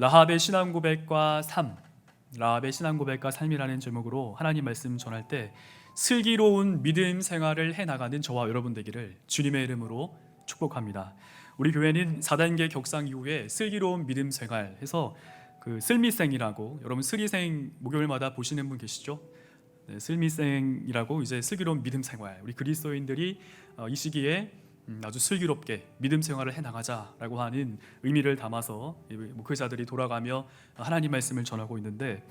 라합의 신앙 고백과 삶, 라합의 신앙 고백과 삶이라는 제목으로 하나님 말씀 전할 때 슬기로운 믿음 생활을 해 나가는 저와 여러분 되기를 주님의 이름으로 축복합니다. 우리 교회는 4단계 격상 이후에 슬기로운 믿음 생활 해서 그 슬미생이라고 여러분 슬리생 목요일마다 보시는 분 계시죠? 네, 슬미생이라고 이제 슬기로운 믿음 생활 우리 그리스도인들이 어, 이 시기에 음, 아주 슬기롭게 믿음 생활을 해 나가자라고 하는 의미를 담아서 이 목회자들이 돌아가며 하나님 말씀을 전하고 있는데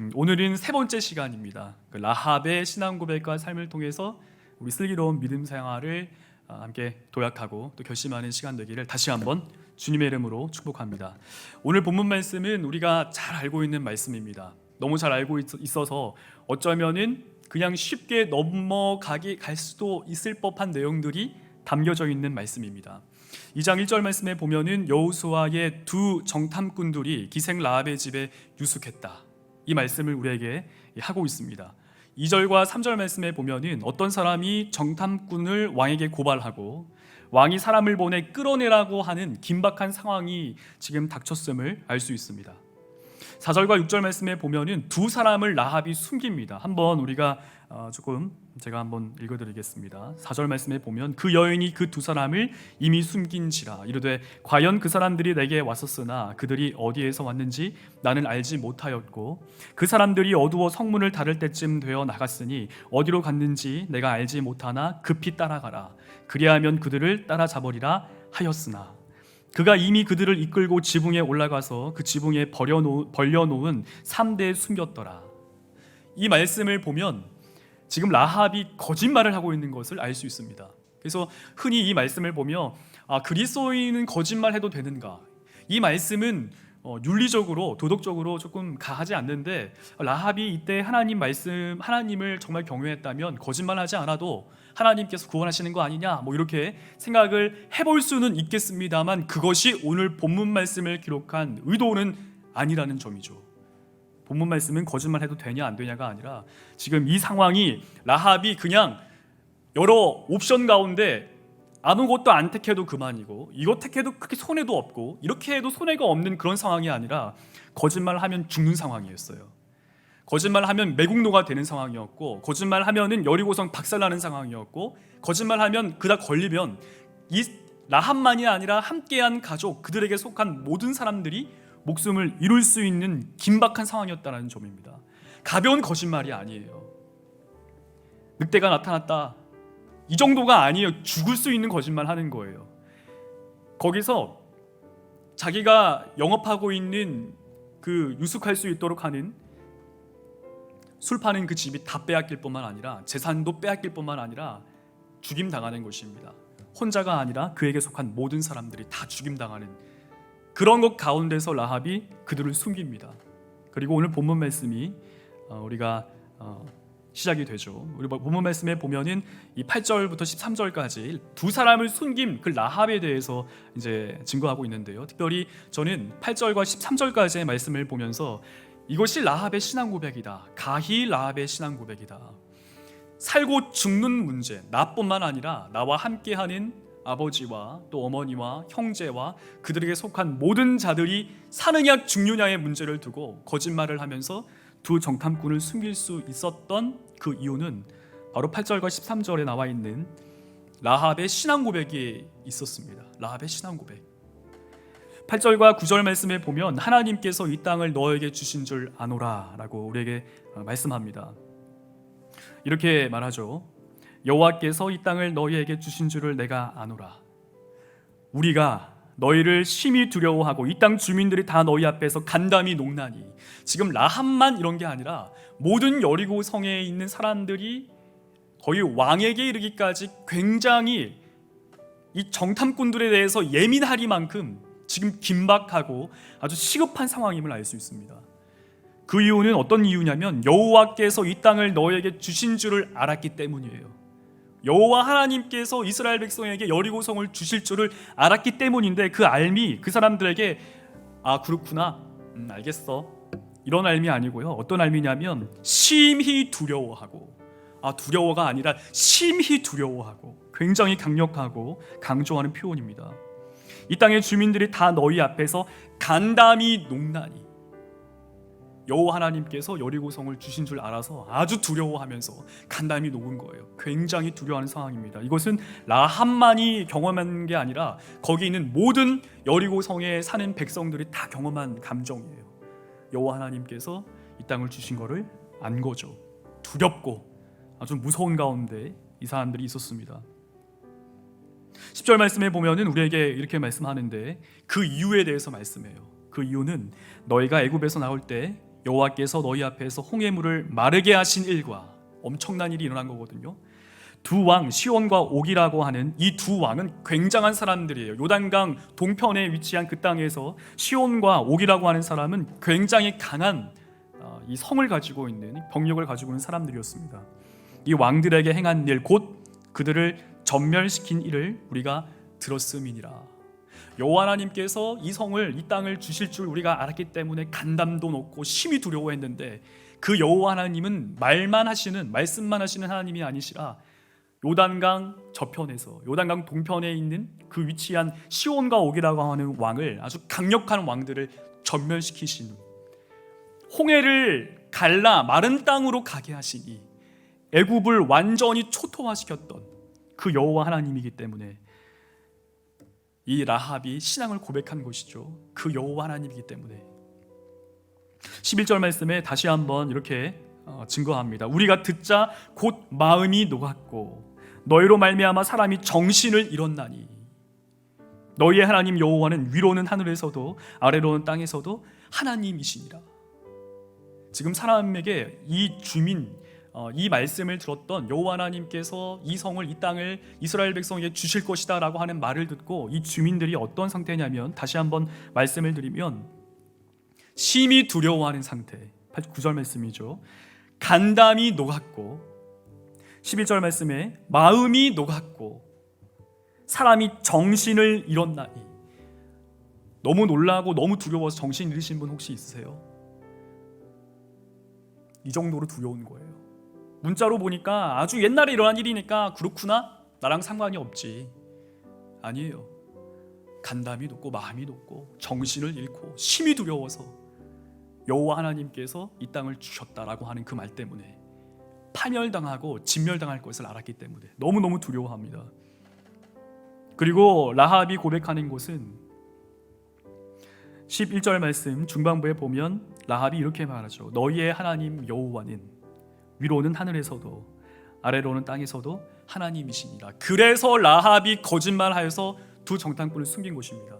음, 오늘은 세 번째 시간입니다. 그 라합의 신앙 고백과 삶을 통해서 우리 슬기로운 믿음 생활을 아, 함께 도약하고 또 결심하는 시간 되기를 다시 한번 주님의 이름으로 축복합니다. 오늘 본문 말씀은 우리가 잘 알고 있는 말씀입니다. 너무 잘 알고 있- 있어서 어쩌면은 그냥 쉽게 넘어가게 갈 수도 있을 법한 내용들이 담겨져 있는 말씀입니다. 2장 1절 말씀에 보면은 여호수아의 두 정탐꾼들이 기생 라합의 집에 유숙했다. 이 말씀을 우리에게 하고 있습니다. 2절과 3절 말씀에 보면은 어떤 사람이 정탐꾼을 왕에게 고발하고 왕이 사람을 보내 끌어내라고 하는 긴박한 상황이 지금 닥쳤음을 알 수 있습니다. 4절과 6절 말씀에 보면은 두 사람을 라합이 숨깁니다. 한번 우리가 어, 조금 제가 한번 읽어드리겠습니다. 4절 말씀에 보면 그 여인이 그 두 사람을 이미 숨긴지라 이르되 과연 그 사람들이 내게 왔었으나 그들이 어디에서 왔는지 나는 알지 못하였고 그 사람들이 어두워 성문을 닫을 때쯤 되어 나갔으니 어디로 갔는지 내가 알지 못하나 급히 따라가라 그리하면 그들을 따라잡으리라 하였으나 그가 이미 그들을 이끌고 지붕에 올라가서 그 지붕에 벌려놓은 3대에 숨겼더라. 이 말씀을 보면 지금 라합이 거짓말을 하고 있는 것을 알 수 있습니다. 그래서 흔히 이 말씀을 보며 아, 그리스도인은 거짓말해도 되는가? 이 말씀은 어, 윤리적으로 도덕적으로 조금 가하지 않는데 라합이 이때 하나님 말씀 하나님을 정말 경외했다면 거짓말하지 않아도 하나님께서 구원하시는 거 아니냐 뭐 이렇게 생각을 해볼 수는 있겠습니다만 그것이 오늘 본문 말씀을 기록한 의도는 아니라는 점이죠. 본문 말씀은 거짓말 해도 되냐 안 되냐가 아니라 지금 이 상황이 라합이 그냥 여러 옵션 가운데 아무것도 안 택해도 그만이고 이거 택해도 크게 손해도 없고 이렇게 해도 손해가 없는 그런 상황이 아니라 거짓말 하면 죽는 상황이었어요. 거짓말 하면 매국노가 되는 상황이었고 거짓말 하면은 여리고성 박살나는 상황이었고 거짓말 하면 그다 걸리면 이 라합만이 아니라 함께한 가족 그들에게 속한 모든 사람들이 목숨을 잃을 수 있는 긴박한 상황이었다는 점입니다. 가벼운 거짓말이 아니에요. 늑대가 나타났다. 이 정도가 아니에요. 죽을 수 있는 거짓말 하는 거예요. 거기서 자기가 영업하고 있는 그 유숙할 수 있도록 하는 술 파는 그 집이 다 빼앗길 뿐만 아니라 재산도 빼앗길 뿐만 아니라 죽임 당하는 것입니다. 혼자가 아니라 그에게 속한 모든 사람들이 다 죽임 당하는 그런 것 가운데서 라합이 그들을 숨깁니다. 그리고 오늘 본문 말씀이 어, 우리가 어, 시작이 되죠. 우리 본문 말씀에 보면은 이 8절부터 13절까지 두 사람을 숨김 그 라합에 대해서 이제 증거하고 있는데요. 특별히 저는 8절과 13절까지의 말씀을 보면서 이것이 라합의 신앙 고백이다. 가히 라합의 신앙 고백이다. 살고 죽는 문제, 나뿐만 아니라 나와 함께하는 아버지와 또 어머니와 형제와 그들에게 속한 모든 자들이 사느냐 죽느냐의 문제를 두고 거짓말을 하면서 두 정탐꾼을 숨길 수 있었던 그 이유는 바로 8절과 13절에 나와 있는 라합의 신앙 고백이 있었습니다. 라합의 신앙 고백. 8절과 9절 말씀에 보면 하나님께서 이 땅을 너에게 주신 줄 아노라라고 우리에게 어, 말씀합니다. 이렇게 말하죠. 여호와께서 이 땅을 너희에게 주신 줄을 내가 아노라. 우리가 너희를 심히 두려워하고 이 땅 주민들이 다 너희 앞에서 간담이 농나니 지금 라합만 이런 게 아니라 모든 여리고 성에 있는 사람들이 거의 왕에게 이르기까지 굉장히 이 정탐꾼들에 대해서 예민하리만큼 지금 긴박하고 아주 시급한 상황임을 알 수 있습니다. 그 이유는 어떤 이유냐면 여호와께서 이 땅을 너희에게 주신 줄을 알았기 때문이에요. 여호와 하나님께서 이스라엘 백성에게 여리고성을 주실 줄을 알았기 때문인데 그 알미 그 사람들에게 아 그렇구나. 음, 알겠어. 이런 알미 아니고요. 어떤 알미냐면 심히 두려워하고 아 두려워가 아니라 심히 두려워하고 굉장히 강력하고 강조하는 표현입니다. 이 땅의 주민들이 다 너희 앞에서 간담이 녹나니 여호와 하나님께서 여리고성을 주신 줄 알아서 아주 두려워하면서 간담이 녹은 거예요. 굉장히 두려워하는 상황입니다. 이것은 라합만이 경험한 게 아니라 거기 있는 모든 여리고성에 사는 백성들이 다 경험한 감정이에요. 여호와 하나님께서 이 땅을 주신 거를 안 거죠. 두렵고 아주 무서운 가운데 이 사람들이 있었습니다. 10절 말씀에 보면은 우리에게 이렇게 말씀하는데 그 이유에 대해서 말씀해요. 그 이유는 너희가 애굽에서 나올 때 여호와께서 너희 앞에서 홍해물을 마르게 하신 일과 엄청난 일이 일어난 거거든요. 두 왕 시온과 옥이라고 하는 이 두 왕은 굉장한 사람들이에요. 요단강 동편에 위치한 그 땅에서 시온과 옥이라고 하는 사람은 굉장히 강한 어, 이 성을 가지고 있는 병력을 가지고 있는 사람들이었습니다. 이 왕들에게 행한 일 곧 그들을 전멸시킨 일을 우리가 들었음이니라. 여호와 하나님께서 이 성을 이 땅을 주실 줄 우리가 알았기 때문에 간담도 높고 심히 두려워했는데 그 여호와 하나님은 말만 하시는 말씀만 하시는 하나님이 아니시라 요단강 저편에서 요단강 동편에 있는 그 위치한 시온과 옥이라고 하는 왕을 아주 강력한 왕들을 전멸시키시는 홍해를 갈라 마른 땅으로 가게 하시니 애굽을 완전히 초토화시켰던 그 여호와 하나님이기 때문에 이 라합이 신앙을 고백한 것이죠. 그 여호와 하나님이기 때문에 11절 말씀에 다시 한번 이렇게 어, 증거합니다. 우리가 듣자 곧 마음이 녹았고 너희로 말미암아 사람이 정신을 잃었나니 너희의 하나님 여호와는 위로는 하늘에서도 아래로는 땅에서도 하나님이시니라. 지금 사람에게 이 주민 어, 이 말씀을 들었던 여호와 하나님께서 이 성을 이 땅을 이스라엘 백성에게 주실 것이다라고 하는 말을 듣고 이 주민들이 어떤 상태냐면 다시 한번 말씀을 드리면 심히 두려워하는 상태. 9절 말씀이죠. 간담이 녹았고 11절 말씀에 마음이 녹았고 사람이 정신을 잃었나니 너무 놀라고 너무 두려워서 정신 잃으신 분 혹시 있으세요? 이 정도로 두려운 거예요. 문자로 보니까 아주 옛날에 일어난 일이니까 그렇구나. 나랑 상관이 없지. 아니에요. 간담이 높고 마음이 높고 정신을 잃고 심히 두려워서 여호와 하나님께서 이 땅을 주셨다라고 하는 그 말 때문에 파멸당하고 진멸당할 것을 알았기 때문에 너무너무 두려워합니다. 그리고 라합이 고백하는 곳은 11절 말씀 중반부에 보면 라합이 이렇게 말하죠 너희의 하나님 여호와는 위로는 하늘에서도 아래로는 땅에서도 하나님이시니라. 그래서 라합이 거짓말하여서 두 정탐꾼을 숨긴 것입니다.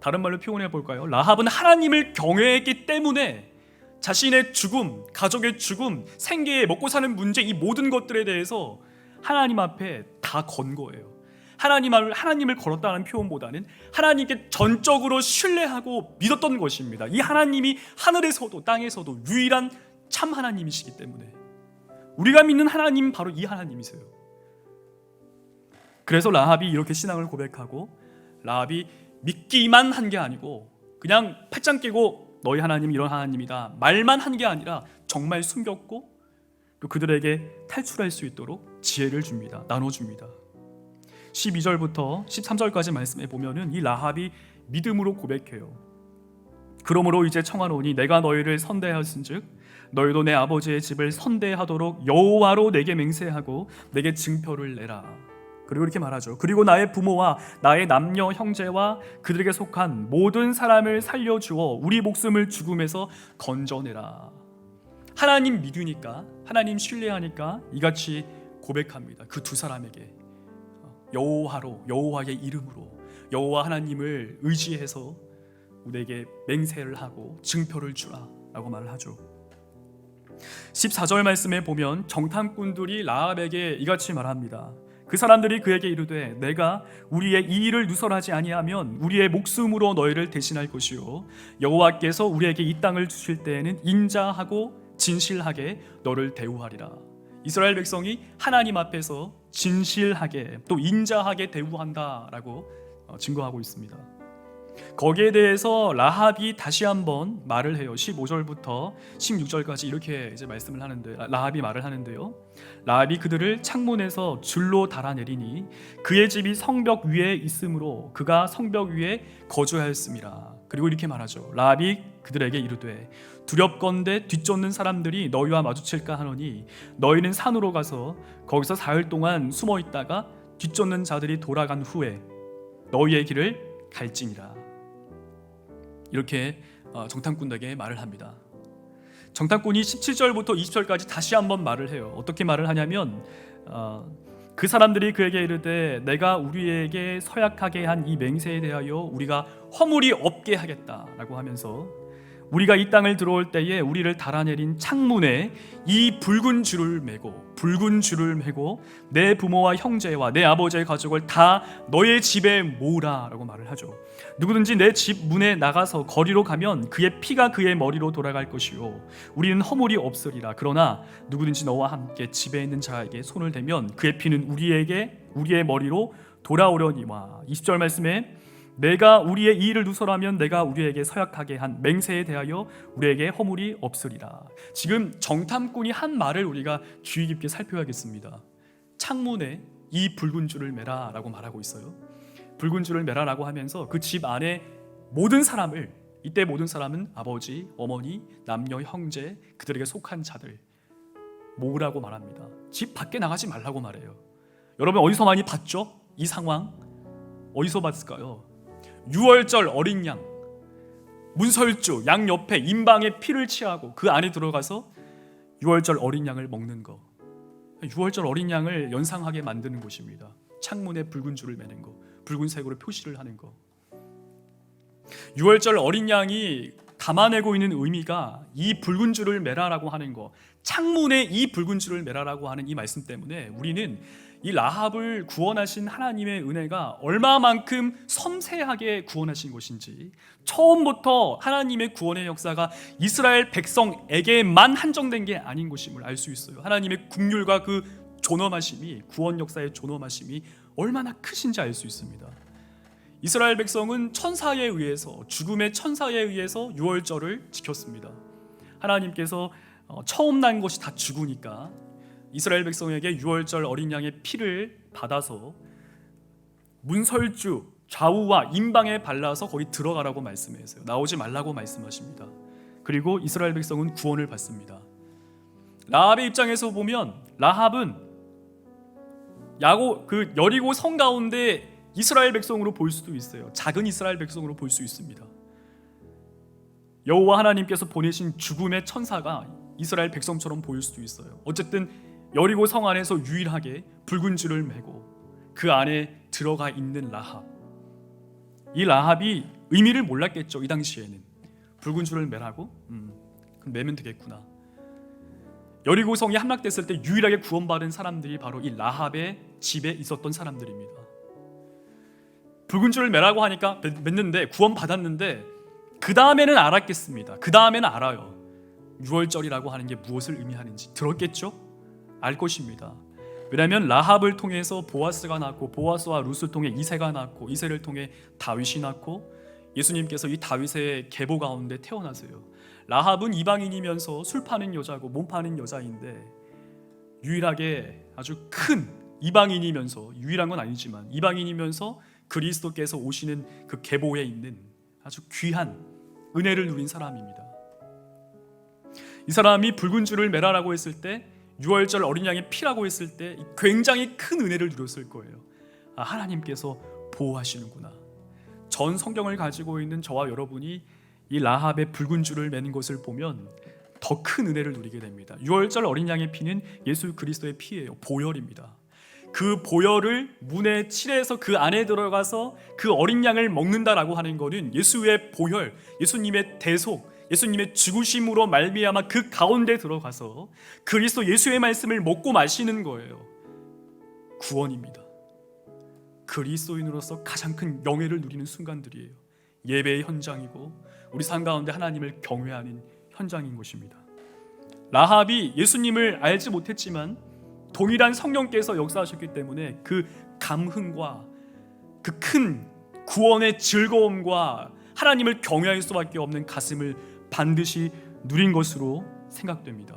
다른 말로 표현해 볼까요? 라합은 하나님을 경외했기 때문에 자신의 죽음, 가족의 죽음, 생계에 먹고 사는 문제 이 모든 것들에 대해서 하나님 앞에 다 건 거예요. 하나님 을 하나님을 걸었다는 표현보다는 하나님께 전적으로 신뢰하고 믿었던 것입니다. 이 하나님이 하늘에서도 땅에서도 유일한 참 하나님이시기 때문에 우리가 믿는 하나님 바로 이 하나님이세요. 그래서 라합이 이렇게 신앙을 고백하고 라합이 믿기만 한 게 아니고 그냥 팔짱 끼고 너희 하나님 이런 하나님이다 말만 한 게 아니라 정말 숨겼고 또 그들에게 탈출할 수 있도록 지혜를 줍니다. 나눠 줍니다. 12절부터 13절까지 말씀해 보면은 이 라합이 믿음으로 고백해요. 그러므로 이제 청하노니 내가 너희를 선대하였은즉 너희도 내 아버지의 집을 선대하도록 여호와로 내게 맹세하고 내게 증표를 내라. 그리고 이렇게 말하죠. 그리고 나의 부모와 나의 남녀 형제와 그들에게 속한 모든 사람을 살려 주어 우리 목숨을 죽음에서 건져내라. 하나님 믿으니까 하나님 신뢰하니까 이같이 고백합니다. 그 두 사람에게 여호와로 여호와의 이름으로 여호와 하나님을 의지해서 우리에게 맹세를 하고 증표를 주라라고 말을 하죠. 14절 말씀에 보면 정탐꾼들이 라합에게 이같이 말합니다. 그 사람들이 그에게 이르되 내가 우리의 이 일을 누설하지 아니하면 우리의 목숨으로 너희를 대신할 것이요 여호와께서 우리에게 이 땅을 주실 때에는 인자하고 진실하게 너를 대우하리라. 이스라엘 백성이 하나님 앞에서 진실하게 또 인자하게 대우한다라고 어, 증거하고 있습니다. 거기에 대해서 라합이 다시 한번 말을 해요. 15절부터 16절까지 이렇게 이제 말씀을 하는데 라합이 말을 하는데요. 라합이 그들을 창문에서 줄로 달아내리니 그의 집이 성벽 위에 있으므로 그가 성벽 위에 거주하였습니다. 그리고 이렇게 말하죠. 라합이 그들에게 이르되 두렵건대 뒤쫓는 사람들이 너희와 마주칠까 하노니 너희는 산으로 가서 거기서 사흘 동안 숨어 있다가 뒤쫓는 자들이 돌아간 후에 너희의 길을 갈지니라. 이렇게 어, 정탐꾼에게 말을 합니다. 정탐꾼이 17절부터 20절까지 다시 한번 말을 해요. 어떻게 말을 하냐면 어, 그 사람들이 그에게 이르되 내가 우리에게 서약하게 한 이 맹세에 대하여 우리가 허물이 없게 하겠다라고 하면서 우리가 이 땅을 들어올 때에 우리를 달아내린 창문에 이 붉은 줄을 매고 붉은 줄을 매고 내 부모와 형제와 내 아버지의 가족을 다 너의 집에 모으라라고 말을 하죠. 누구든지 내 집 문에 나가서 거리로 가면 그의 피가 그의 머리로 돌아갈 것이요 우리는 허물이 없으리라. 그러나 누구든지 너와 함께 집에 있는 자에게 손을 대면 그의 피는 우리에게 우리의 머리로 돌아오려니와 20절 말씀에 내가 우리의 이의를 누설하면 내가 우리에게 서약하게 한 맹세에 대하여 우리에게 허물이 없으리라. 지금 정탐꾼이 한 말을 우리가 주의 깊게 살펴야겠습니다. 창문에 이 붉은 줄을 매라라고 말하고 있어요. 붉은 줄을 매라라고 하면서 그 집 안에 모든 사람을 이때 모든 사람은 아버지, 어머니, 남녀, 형제 그들에게 속한 자들 모으라고 말합니다. 집 밖에 나가지 말라고 말해요. 여러분 어디서 많이 봤죠? 이 상황 어디서 봤을까요? 유월절 어린 양 문설주 양 옆에 임방에 피를 취하고 그 안에 들어가서 유월절 어린 양을 먹는 거. 유월절 어린 양을 연상하게 만드는 곳입니다. 창문에 붉은 줄을 매는 거 붉은색으로 표시를 하는 거. 유월절 어린 양이 담아내고 있는 의미가 이 붉은 줄을 매라라고 하는 거 창문에 이 붉은 줄을 매라라고 하는 이 말씀 때문에 우리는 이 라합을 구원하신 하나님의 은혜가 얼마만큼 섬세하게 구원하신 것인지 처음부터 하나님의 구원의 역사가 이스라엘 백성에게만 한정된 게 아닌 것임을 알 수 있어요. 하나님의 국률과 그 존엄하심이 구원 역사의 존엄하심이 얼마나 크신지 알 수 있습니다. 이스라엘 백성은 천사에 의해서 죽음의 천사에 의해서 유월절을 지켰습니다. 하나님께서 어, 처음 난 것이 다 죽으니까 이스라엘 백성에게 유월절 어린 양의 피를 받아서 문설주 좌우와 임방에 발라서 거기 들어가라고 말씀하세요. 나오지 말라고 말씀하십니다. 그리고 이스라엘 백성은 구원을 받습니다. 라합의 입장에서 보면 라합은 야고 그 여리고 성 가운데 이스라엘 백성으로 볼 수도 있어요. 작은 이스라엘 백성으로 볼 수 있습니다. 여호와 하나님께서 보내신 죽음의 천사가 이스라엘 백성처럼 보일 수도 있어요. 어쨌든 여리고 성 안에서 유일하게 붉은 줄을 메고 그 안에 들어가 있는 라합. 이 라합이 의미를 몰랐겠죠. 이 당시에는 붉은 줄을 매라고 음, 그럼 매면 되겠구나. 여리고 성이 함락됐을 때 유일하게 구원받은 사람들이 바로 이 라합의 집에 있었던 사람들입니다. 붉은 줄을 매라고 하니까 맺는데 구원 받았는데 그 다음에는 알았겠습니다. 그 다음에는 알아요. 유월절이라고 하는 게 무엇을 의미하는지 들었겠죠? 알 것입니다. 왜냐하면 라합을 통해서 보아스가 낳고 보아스와 룻을 통해 이세가 낳고 이세를 통해 다윗이 낳고 예수님께서 이 다윗의 계보 가운데 태어나세요. 라합은 이방인이면서 술 파는 여자고 몸 파는 여자인데 유일하게 아주 큰 이방인이면서 유일한 건 아니지만 이방인이면서 그리스도께서 오시는 그 계보에 있는 아주 귀한 은혜를 누린 사람입니다. 이 사람이 붉은 줄을 매라라고 했을 때 6월절 어린 양의 피라고 했을 때 굉장히 큰 은혜를 누렸을 거예요. 아, 하나님께서 보호하시는구나. 전 성경을 가지고 있는 저와 여러분이 이 라합의 붉은 줄을 매는 것을 보면 더 큰 은혜를 누리게 됩니다. 6월절 어린 양의 피는 예수 그리스도의 피예요. 보혈입니다. 그 보혈을 문에 칠해서 그 안에 들어가서 그 어린 양을 먹는다라고 하는 것은 예수의 보혈, 예수님의 대속, 예수님의 죽으심으로 말미암아 그 가운데 들어가서 그리스도 예수의 말씀을 먹고 마시는 거예요. 구원입니다. 그리스도인으로서 가장 큰 영예를 누리는 순간들이에요. 예배의 현장이고 우리 삶 가운데 하나님을 경외하는 현장인 것입니다. 라합이 예수님을 알지 못했지만 동일한 성령께서 역사하셨기 때문에 그 감흥과 그 큰 구원의 즐거움과 하나님을 경외할 수밖에 없는 가슴을 반드시 누린 것으로 생각됩니다.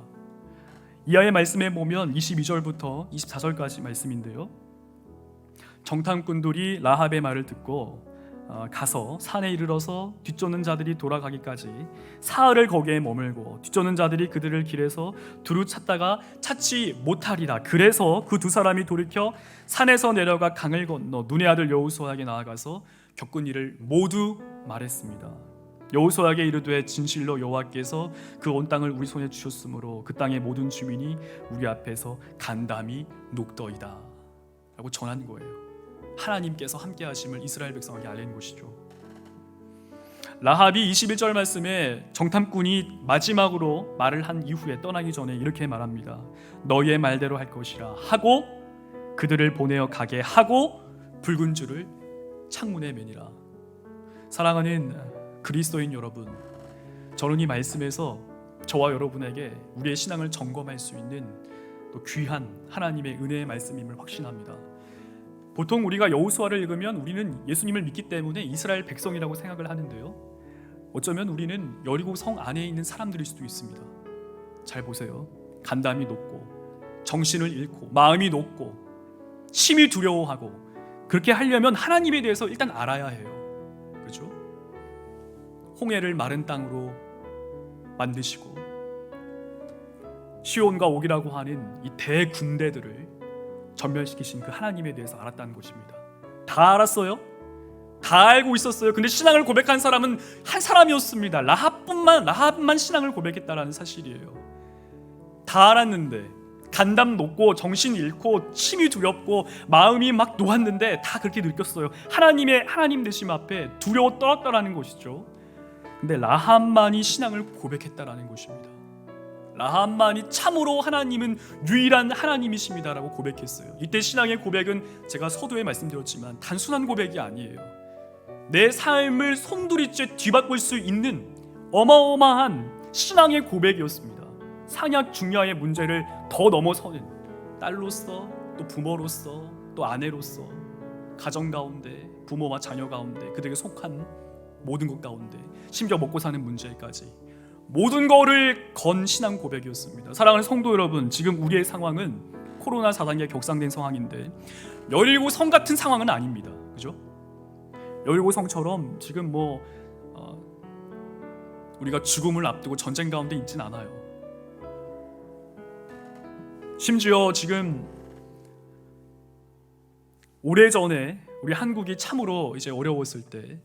이하의 말씀에 보면 22절부터 24절까지 말씀인데요. 정탐꾼들이 라합의 말을 듣고 어, 가서 산에 이르러서 뒤쫓는 자들이 돌아가기까지 사흘을 거기에 머물고 뒤쫓는 자들이 그들을 길에서 두루 찾다가 찾지 못하리라. 그래서 그 두 사람이 돌이켜 산에서 내려가 강을 건너 눈의 아들 여호수아에게 나아가서 겪은 일을 모두 말했습니다. 여호수아에게 이르되 진실로 여호와께서 그 온 땅을 우리 손에 주셨으므로 그 땅의 모든 주민이 우리 앞에서 간담이 녹더이다. 라고 전한 거예요. 하나님께서 함께 하심을 이스라엘 백성에게 알린 것이죠. 라합이 21절 말씀에 정탐꾼이 마지막으로 말을 한 이후에 떠나기 전에 이렇게 말합니다. 너희의 말대로 할 것이라 하고 그들을 보내어 가게 하고 붉은 줄을 창문에 매니라. 사랑하는 그리스도인 여러분, 저는 이 말씀에서 저와 여러분에게 우리의 신앙을 점검할 수 있는 또 귀한 하나님의 은혜의 말씀임을 확신합니다. 보통 우리가 여호수아를 읽으면 우리는 예수님을 믿기 때문에 이스라엘 백성이라고 생각을 하는데요. 어쩌면 우리는 여리고 성 안에 있는 사람들일 수도 있습니다. 잘 보세요. 간담이 높고 정신을 잃고 마음이 높고 심히 두려워하고 그렇게 하려면 하나님에 대해서 일단 알아야 해요. 홍해를 마른 땅으로 만드시고 시온과 옥이라고 하는 이 대군대들을 전멸시키신 그 하나님에 대해서 알았다는 것입니다. 다 알았어요? 다 알고 있었어요. 근데 신앙을 고백한 사람은 한 사람이었습니다. 라합뿐만 라합만 신앙을 고백했다라는 사실이에요. 다 알았는데 간담 높고 정신 잃고 심이 두렵고 마음이 막 놓았는데 다 그렇게 느꼈어요. 하나님의 하나님 되심 앞에 두려워 떨었다라는 것이죠. 근데 라합만이 신앙을 고백했다라는 것입니다. 라합만이 참으로 하나님은 유일한 하나님이십니다라고 고백했어요. 이때 신앙의 고백은 제가 서두에 말씀드렸지만 단순한 고백이 아니에요. 내 삶을 손두리째 뒤바꿀 수 있는 어마어마한 신앙의 고백이었습니다. 상약 중야의 문제를 더 넘어서는 딸로서 또 부모로서 또 아내로서 가정 가운데 부모와 자녀 가운데 그들에게 속한 모든 것 가운데 심지어 먹고 사는 문제까지 모든 거를 건 신앙 고백이었습니다. 사랑하는 성도 여러분, 지금 우리의 상황은 코로나 4단계 격상된 상황인데 열일고 성 같은 상황은 아닙니다. 그죠? 열일고 성처럼 지금 뭐 어, 우리가 죽음을 앞두고 전쟁 가운데 있진 않아요. 심지어 지금 오래 전에 우리 한국이 참으로 이제 어려웠을 때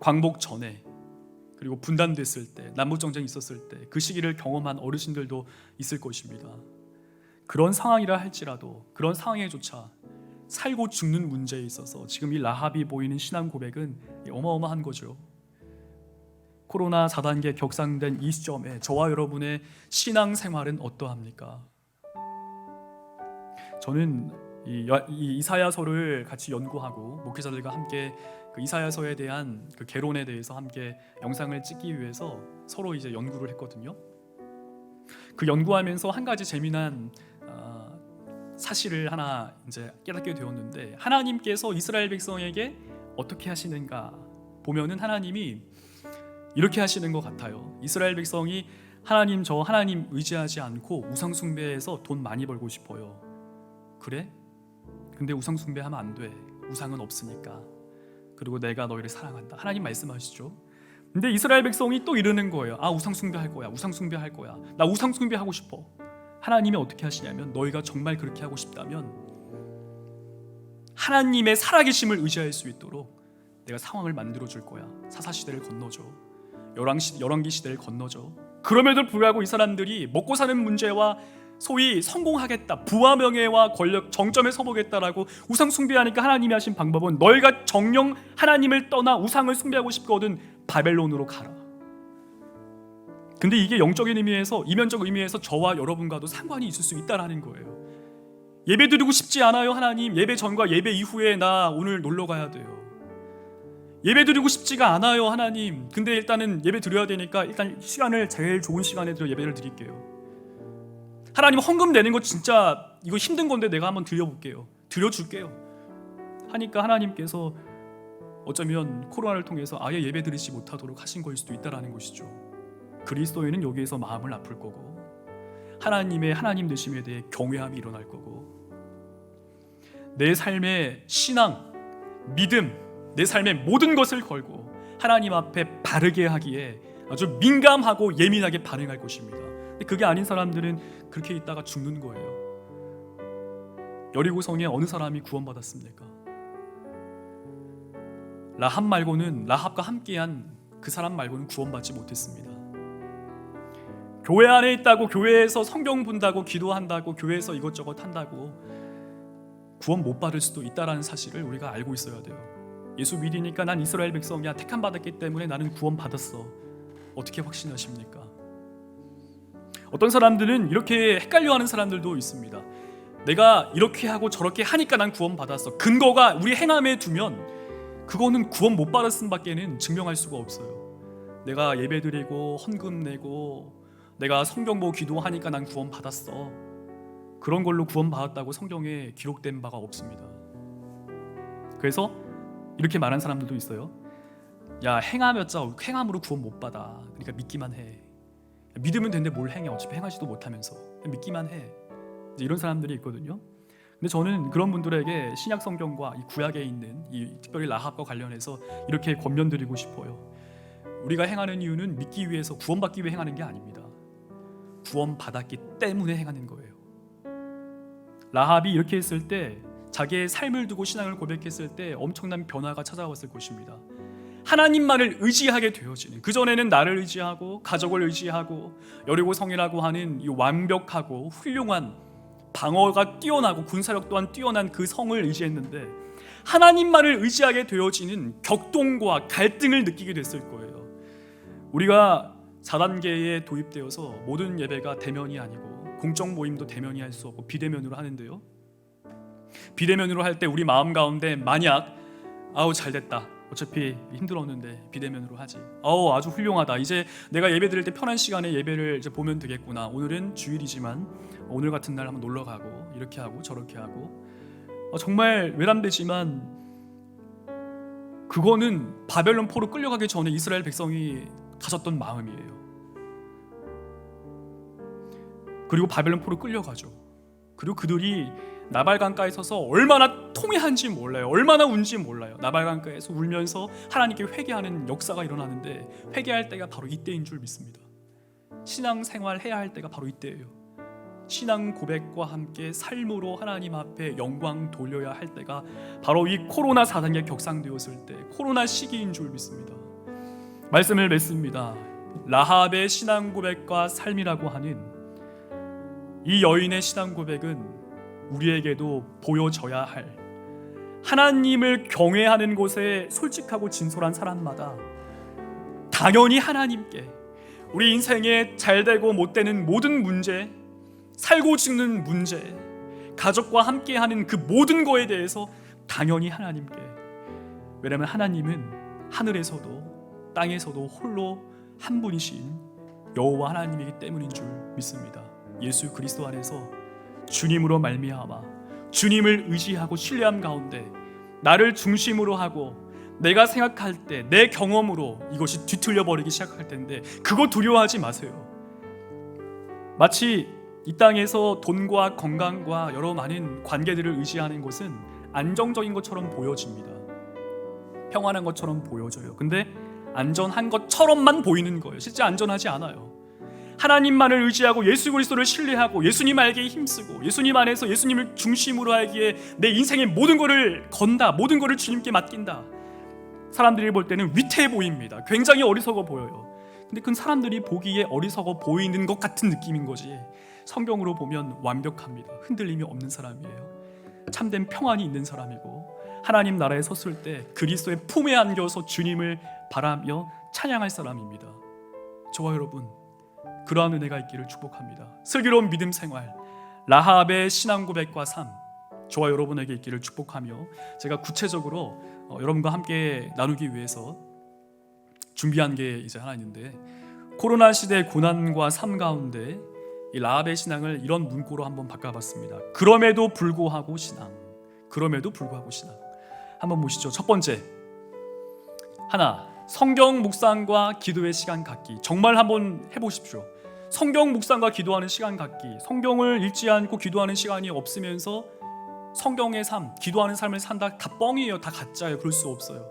광복 전에 그리고 분단됐을 때 남북 정전이 있었을 때 그 시기를 경험한 어르신들도 있을 것입니다. 그런 상황이라 할지라도 그런 상황에조차 살고 죽는 문제에 있어서 지금 이 라합이 보이는 신앙 고백은 어마어마한 거죠. 코로나 4단계 격상된 이 시점에 저와 여러분의 신앙 생활은 어떠합니까? 저는 이, 이 이사야서를 같이 연구하고 목회자들과 함께 그 이사야서에 대한 그 개론에 대해서 함께 영상을 찍기 위해서 서로 이제 연구를 했거든요. 그 연구하면서 한 가지 재미난 어, 사실을 하나 이제 깨닫게 되었는데 하나님께서 이스라엘 백성에게 어떻게 하시는가 보면은 하나님이 이렇게 하시는 것 같아요. 이스라엘 백성이 하나님 저 하나님 의지하지 않고 우상 숭배해서 돈 많이 벌고 싶어요. 그래? 근데 우상 숭배하면 안 돼. 우상은 없으니까. 그리고 내가 너희를 사랑한다. 하나님 말씀하시죠. 근데 이스라엘 백성이 또 이러는 거예요. 아 우상 숭배할 거야. 우상 숭배할 거야. 나 우상 숭배하고 싶어. 하나님이 어떻게 하시냐면 너희가 정말 그렇게 하고 싶다면 하나님의 살아계심을 의지할 수 있도록 내가 상황을 만들어 줄 거야. 사사 시대를 건너줘. 열왕시 열왕기 시대를 건너줘. 그럼에도 불구하고 이 사람들이 먹고 사는 문제와 소위 성공하겠다 부와 명예와 권력 정점에 서보겠다라고 우상 숭배하니까 하나님이 하신 방법은 너희가 정령 하나님을 떠나 우상을 숭배하고 싶거든 바벨론으로 가라. 근데 이게 영적인 의미에서 이면적 의미에서 저와 여러분과도 상관이 있을 수 있다라는 거예요. 예배 드리고 싶지 않아요, 하나님. 예배 전과 예배 이후에 나 오늘 놀러 가야 돼요. 예배 드리고 싶지가 않아요, 하나님. 근데 일단은 예배 드려야 되니까 일단 시간을 제일 좋은 시간에 들어 예배를 드릴게요. 하나님 헌금 내는 거 진짜 이거 힘든 건데 내가 한번 드려볼게요. 드려줄게요. 하니까 하나님께서 어쩌면 코로나를 통해서 아예 예배 드리지 못하도록 하신 거일 수도 있다라는 것이죠. 그리스도인은 여기에서 마음을 아플 거고 하나님의 하나님 되심에 대해 경외함이 일어날 거고 내 삶의 신앙, 믿음, 내 삶의 모든 것을 걸고 하나님 앞에 바르게 하기에 아주 민감하고 예민하게 반응할 것입니다. 근데 그게 아닌 사람들은 그렇게 있다가 죽는 거예요. 여리고 성에 어느 사람이 구원받았습니까? 라합 말고는 라합과 함께한 그 사람 말고는 구원받지 못했습니다. 교회 안에 있다고 교회에서 성경 본다고 기도한다고 교회에서 이것저것 한다고 구원 못 받을 수도 있다라는 사실을 우리가 알고 있어야 돼요. 예수 믿으니까 난 이스라엘 백성이야 택함 받았기 때문에 나는 구원 받았어. 어떻게 확신하십니까? 어떤 사람들은 이렇게 헷갈려하는 사람들도 있습니다. 내가 이렇게 하고 저렇게 하니까 난 구원 받았어. 근거가 우리 행함에 두면 그거는 구원 못 받았음 밖에는 증명할 수가 없어요. 내가 예배 드리고 헌금 내고 내가 성경 보고 기도하니까 난 구원 받았어. 그런 걸로 구원 받았다고 성경에 기록된 바가 없습니다. 그래서 이렇게 말한 사람들도 있어요. 야 행하였자 행함으로 구원 못 받아. 그러니까 믿기만 해. 믿으면 되는데 뭘 행해? 어차피 행하지도 못하면서 믿기만 해. 이런 사람들이 있거든요. 근데 저는 그런 분들에게 신약 성경과 이 구약에 있는 이 특별히 라합과 관련해서 이렇게 권면드리고 싶어요. 우리가 행하는 이유는 믿기 위해서 구원받기 위해 행하는 게 아닙니다. 구원받았기 때문에 행하는 거예요. 라합이 이렇게 했을 때 자기의 삶을 두고 신앙을 고백했을 때 엄청난 변화가 찾아왔을 것입니다. 하나님만을 의지하게 되어지는 그 전에는 나를 의지하고 가족을 의지하고 여리고 성이라고 하는 이 완벽하고 훌륭한 방어가 뛰어나고 군사력 또한 뛰어난 그 성을 의지했는데 하나님만을 의지하게 되어지는 격동과 갈등을 느끼게 됐을 거예요. 우리가 4단계에 도입되어서 모든 예배가 대면이 아니고 공적 모임도 대면이 할 수 없고 비대면으로 하는데요. 비대면으로 할 때 우리 마음 가운데 만약 아우 잘 됐다. 어차피 힘들었는데 비대면으로 하지. 아우 아주 훌륭하다. 이제 내가 예배 드릴 때 편한 시간에 예배를 이제 보면 되겠구나. 오늘은 주일이지만 오늘 같은 날 한번 놀러 가고 이렇게 하고 저렇게 하고 어, 정말 외람되지만 그거는 바벨론 포로 끌려가기 전에 이스라엘 백성이 가졌던 마음이에요. 그리고 바벨론 포로 끌려가죠. 그리고 그들이 나발 강가에 서서 얼마나 통회한지 몰라요. 얼마나 운지 몰라요. 나발 강가에서 울면서 하나님께 회개하는 역사가 일어나는데 회개할 때가 바로 이때인 줄 믿습니다. 신앙 생활 해야 할 때가 바로 이때예요. 신앙 고백과 함께 삶으로 하나님 앞에 영광 돌려야 할 때가 바로 이 코로나 사단계 격상되었을 때 코로나 시기인 줄 믿습니다. 말씀을 맺습니다. 라합의 신앙 고백과 삶이라고 하는 이 여인의 신앙 고백은 우리에게도 보여져야 할 하나님을 경외하는 곳에 솔직하고 진솔한 사람마다 당연히 하나님께 우리 인생에 잘 되고 못 되는 모든 문제, 살고 죽는 문제, 가족과 함께 하는 그 모든 거에 대해서 당연히 하나님께 왜냐하면 하나님은 하늘에서도 땅에서도 홀로 한 분이신 여호와 하나님이기 때문인 줄 믿습니다. 예수 그리스도 안에서 주님으로 말미암아 주님을 의지하고 신뢰함 가운데 나를 중심으로 하고 내가 생각할 때 내 경험으로 이것이 뒤틀려 버리기 시작할 텐데 그거 두려워하지 마세요. 마치 이 땅에서 돈과 건강과 여러 많은 관계들을 의지하는 것은 안정적인 것처럼 보여집니다. 평안한 것처럼 보여져요. 근데 안전한 것처럼만 보이는 거예요. 실제 안전하지 않아요. 하나님만을 의지하고 예수 그리스도를 신뢰하고 예수님 알기에 힘쓰고 예수님 안에서 예수님을 중심으로 하기에 내 인생의 모든 것을 건다. 모든 것을 주님께 맡긴다. 사람들이 볼 때는 위태해 보입니다. 굉장히 어리석어 보여요. 근데 그 사람들이 보기에 어리석어 보이는 것 같은 느낌인 거지. 성경으로 보면 완벽합니다. 흔들림이 없는 사람이에요. 참된 평안이 있는 사람이고 하나님 나라에 섰을 때 그리스도의 품에 안겨서 주님을 바라며 찬양할 사람입니다. 저와 여러분 그러한 은혜가 있기를 축복합니다. 슬기로운 믿음 생활 라합의 신앙 고백과 삶 저와 여러분에게 있기를 축복하며 제가 구체적으로 어, 여러분과 함께 나누기 위해서 준비한 게 이제 하나 있는데 코로나 시대 고난과 삶 가운데 이 라합의 신앙을 이런 문구로 한번 바꿔봤습니다. 그럼에도 불구하고 신앙. 그럼에도 불구하고 신앙. 한번 보시죠. 첫 번째 하나, 성경 묵상과 기도의 시간 갖기. 정말 한번 해보십시오. 성경 묵상과 기도하는 시간 갖기. 성경을 읽지 않고 기도하는 시간이 없으면서 성경의 삶, 기도하는 삶을 산다 다 뻥이에요. 다 가짜예요. 그럴 수 없어요.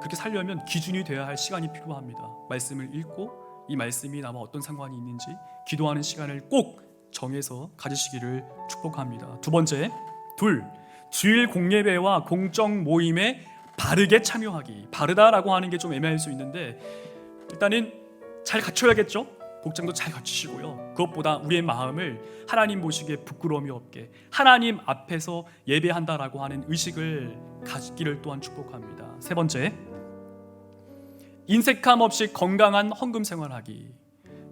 그렇게 살려면 기준이 되어야 할 시간이 필요합니다. 말씀을 읽고 이 말씀이 나와 어떤 상관이 있는지 기도하는 시간을 꼭 정해서 가지시기를 축복합니다. 두 번째, 둘, 주일 공예배와 공적 모임에 바르게 참여하기. 바르다라고 하는 게 좀 애매할 수 있는데 일단은 잘 갖춰야겠죠. 복장도 잘 갖추시고요. 그것보다 우리의 마음을 하나님 보시기에 부끄러움이 없게 하나님 앞에서 예배한다라고 하는 의식을 가지기를 또한 축복합니다. 세 번째, 인색함 없이 건강한 헌금 생활하기.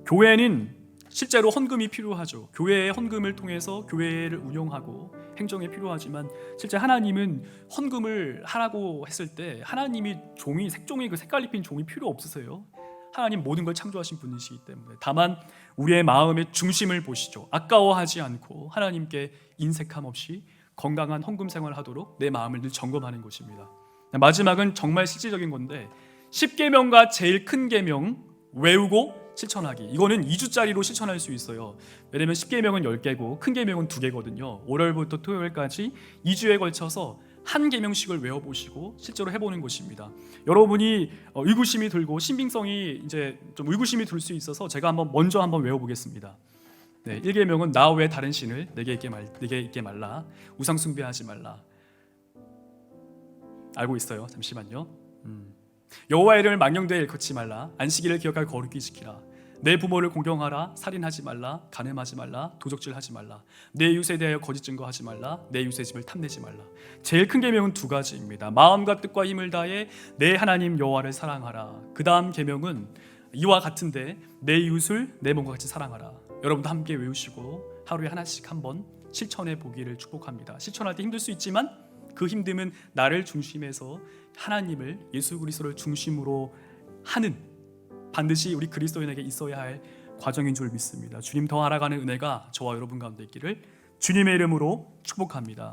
교회는 실제로 헌금이 필요하죠. 교회의 헌금을 통해서 교회를 운영하고 행정에 필요하지만 실제 하나님은 헌금을 하라고 했을 때 하나님이 종이 색종이 그 색깔 입힌 종이 필요 없으세요. 하나님 모든 걸 창조하신 분이시기 때문에 다만 우리의 마음의 중심을 보시죠. 아까워하지 않고 하나님께 인색함 없이 건강한 헌금 생활하도록 내 마음을 늘 점검하는 것입니다. 마지막은 정말 실질적인 건데 10계명과 제일 큰 계명 외우고 실천하기. 이거는 2주짜리로 실천할 수 있어요. 왜냐면 10계명은 10개고 큰 계명은 2개거든요. 월요일부터 토요일까지 2주에 걸쳐서 한 계명씩을 외워 보시고 실제로 해 보는 것입니다. 여러분이 어, 의구심이 들고 신빙성이 이제 좀 의구심이 들 수 있어서 제가 한번 먼저 한번 외워 보겠습니다. 네, 1계명은 나 외에 다른 신을 내게 있게 말 내게 있게 말라. 우상 숭배하지 말라. 알고 있어요. 잠시만요. 음. 여호와의 이름을 망령되이 일컫지 말라. 안식일을 기억하여 거룩히 지키라. 내 부모를 공경하라. 살인하지 말라. 간음하지 말라. 도적질하지 말라. 내 이웃에 대하여 거짓 증거하지 말라. 내 이웃의 집을 탐내지 말라. 제일 큰 계명은 두 가지입니다. 마음과 뜻과 힘을 다해 내 하나님 여호와를 사랑하라. 그 다음 계명은 이와 같은데 내 이웃을 내 몸과 같이 사랑하라. 여러분도 함께 외우시고 하루에 하나씩 한번 실천해 보기를 축복합니다. 실천할 때 힘들 수 있지만 그 힘듦은 나를 중심에서 하나님을 예수 그리스도를 중심으로 하는 반드시 우리 그리스도인에게 있어야 할 과정인 줄 믿습니다. 주님 더 알아가는 은혜가 저와 여러분 가운데 있기를 주님의 이름으로 축복합니다.